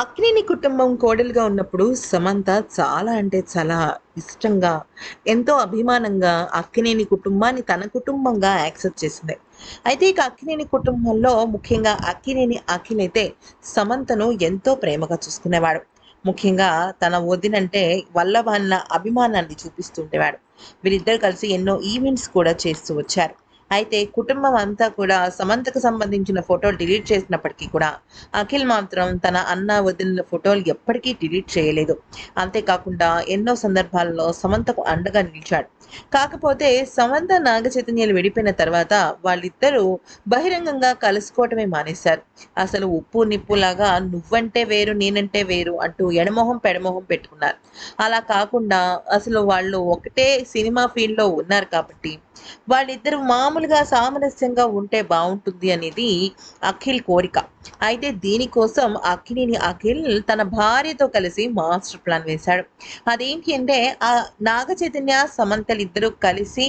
అక్కినేని కుటుంబం కోడలుగా ఉన్నప్పుడు సమంత చాలా అంటే చాలా ఇష్టంగా ఎంతో అభిమానంగా అక్కినేని కుటుంబాన్ని తన కుటుంబంగా యాక్సెప్ట్ చేసింది. అయితే ఇక అక్కినేని కుటుంబంలో ముఖ్యంగా అక్కినేని అఖిల్ అయితే సమంతను ఎంతో ప్రేమగా చూసుకునేవాడు. ముఖ్యంగా తన వదినంటే వల్లభన్న అభిమానాన్ని చూపిస్తుండేవాడు. వీరిద్దరు కలిసి ఎన్నో ఈవెంట్స్ కూడా చేస్తూ వచ్చారు. అయితే కుటుంబం అంతా కూడా సమంతకు సంబంధించిన ఫోటోలు డిలీట్ చేసినప్పటికీ కూడా అఖిల్ మాత్రం తన అన్న వదిలిన ఫోటోలు ఎప్పటికీ డిలీట్ చేయలేదు. అంతేకాకుండా ఎన్నో సందర్భాల్లో సమంతకు అండగా నిలిచాడు. కాకపోతే సమంత నాగ చైతన్యాలు విడిపోయిన తర్వాత వాళ్ళిద్దరూ బహిరంగంగా కలుసుకోవటమే మానేశారు. అసలు ఉప్పు నిప్పులాగా నువ్వంటే వేరు నేనంటే వేరు అంటూ ఎడమొహం పెడమొహం పెట్టుకున్నారు. అలా కాకుండా అసలు వాళ్ళు ఒకటే సినిమా ఫీల్డ్లో ఉన్నారు కాబట్టి వాళ్ళిద్దరు మామూలుగా సామరస్యంగా ఉంటే బాగుంటుంది అనేది అఖిల్ కోరిక. అయితే దీనికోసం అఖిలిని అఖిల్ తన భార్యతో కలిసి మాస్టర్ ప్లాన్ వేశాడు. అదేంటి అంటే ఆ నాగ చైతన్య సమంతలు ఇద్దరు కలిసి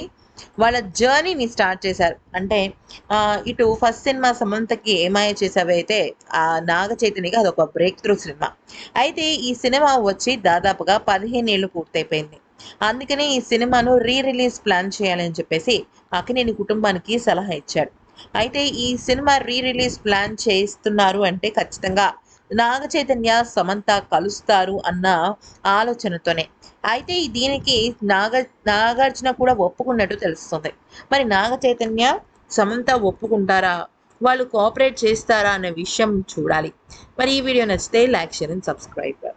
వాళ్ళ జర్నీని స్టార్ట్ చేశారు. అంటే ఇటు ఫస్ట్ సినిమా సమంతకి ఏమాయ చేసావైతే ఆ నాగ చైతన్యకి అదొక బ్రేక్ త్రూ సినిమా. అయితే ఈ సినిమా వచ్చి దాదాపుగా పదిహేను ఏళ్ళు పూర్తయిపోయింది. అందుకనే ఈ సినిమాను రీ రిలీజ్ ప్లాన్ చేయాలని చెప్పేసి అక్కినేని కుటుంబానికి సలహా ఇచ్చాడు. అయితే ఈ సినిమా రీ రిలీజ్ ప్లాన్ చేస్తున్నారు అంటే ఖచ్చితంగా నాగ చైతన్య సమంత కలుస్తారు అన్న ఆలోచనతోనే. అయితే దీనికి నాగ నాగార్జున కూడా ఒప్పుకున్నట్టు తెలుస్తుంది. మరి నాగ చైతన్య సమంత ఒప్పుకుంటారా? వాళ్ళు కోఆపరేట్ చేస్తారా అనే విషయం చూడాలి. మరి ఈ వీడియో నచ్చితే లైక్ షేర్ అండ్ సబ్స్క్రైబ్.